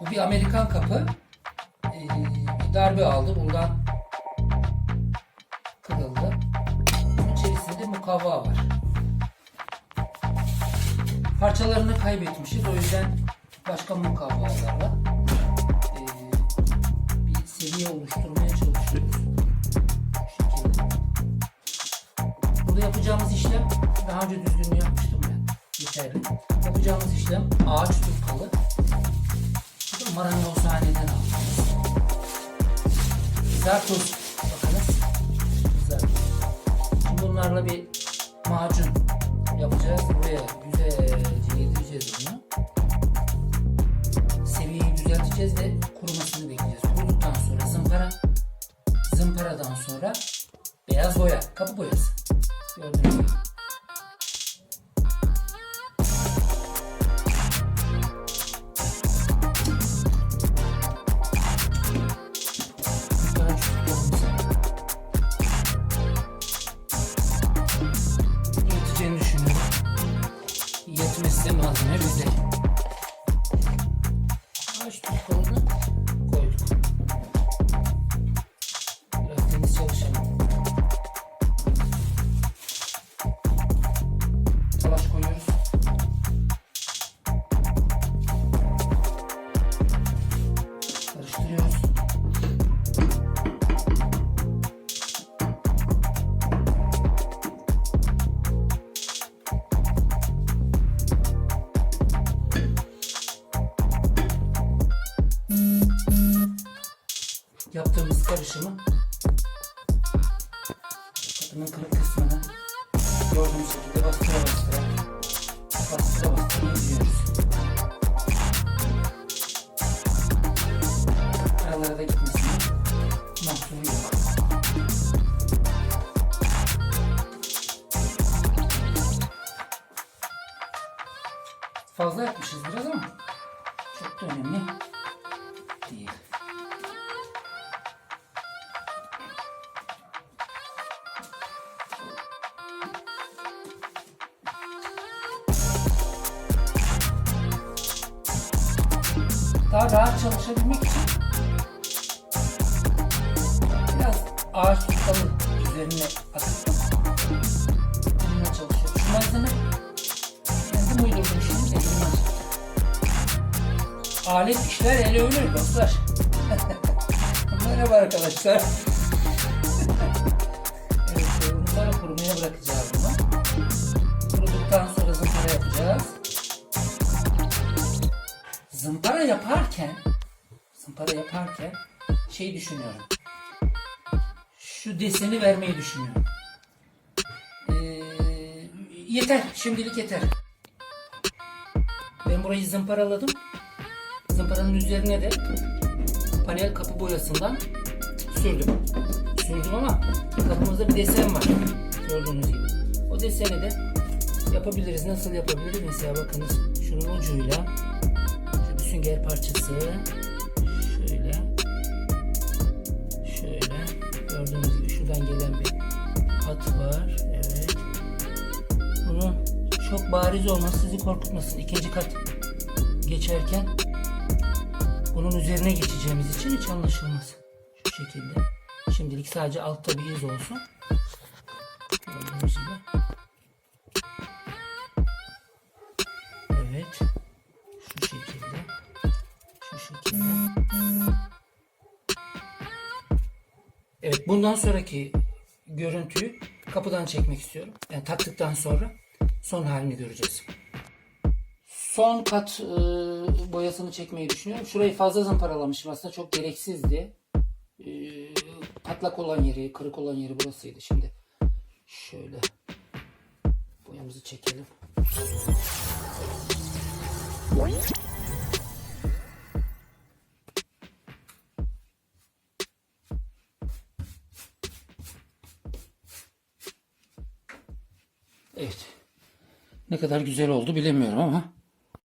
Bu bir Amerikan kapı. Ee, bir darbe aldı. Buradan kırıldı. Bunun içerisinde mukavva var. Parçalarını kaybetmişiz. O yüzden başka mukavvalarla ee, bir seviye oluşturmaya çalışıyoruz. Bu. Burada yapacağımız işlem daha önce düzgün yapmıştım ben. Yeterli. Yapacağımız işlem ağaç tutkalı. Bu da marangozhaneden aldığımız. Zartuz. Bakınız. Zartuz. Şimdi bunlarla bir macun yapacağız. Buraya güzelce yedireceğiz bunu. Seviyeyi düzelteceğiz ve kurumasını bekleyeceğiz. Kuruduktan sonra zımpara. Zımparadan sonra beyaz boya. Kapı boyası. Gördüğünüz gibi. Malzeme bizde. Ağaç Yaptığımız karışımı kapının kırık kısmına gördüğünüz şekilde bastıra bastıra bastıra bastıra izliyoruz. Aralara da gitmesine mahsuru yok. Fazla yapmışız biraz ama çok da önemli daha rahat çalışabilmek için biraz ağaç tutkalı üzerine atıp bununla çalışıyor. Şu malzeme kendim uydurdum şimdi çıktı. Alet işler ele ölür dostlar. Merhaba arkadaşlar. evet, bunu sonra kurumaya yaparken zımpara yaparken şey düşünüyorum. Şu deseni vermeyi düşünüyorum. Ee, yeter. Şimdilik yeter. Ben burayı zımparaladım. Zımparanın üzerine de panel kapı boyasından sürdüm. Sürdüm ama kapımızda bir desen var. Gördüğünüz gibi. O deseni de yapabiliriz. Nasıl yapabiliriz? Mesela bakınız şunun ucuyla sünger parçası şöyle şöyle gördüğünüz gibi şuradan gelen bir hat var. Evet. Bunu çok bariz olması sizi korkutmasın. İkinci kat geçerken bunun üzerine geçeceğimiz için hiç anlaşılmaz. Şu şekilde. Şimdilik sadece altta bir iz olsun. Gördüğünüz gibi. Evet. Evet bundan sonraki görüntüyü kapıdan çekmek istiyorum. Yani taktıktan sonra son halini göreceğiz. Son kat e, boyasını çekmeyi düşünüyorum. Şurayı fazla zımparalamışım aslında çok gereksizdi. E, patlak olan yeri, kırık olan yeri burasıydı şimdi. Şöyle boyamızı çekelim. Evet. Ne kadar güzel oldu bilemiyorum ama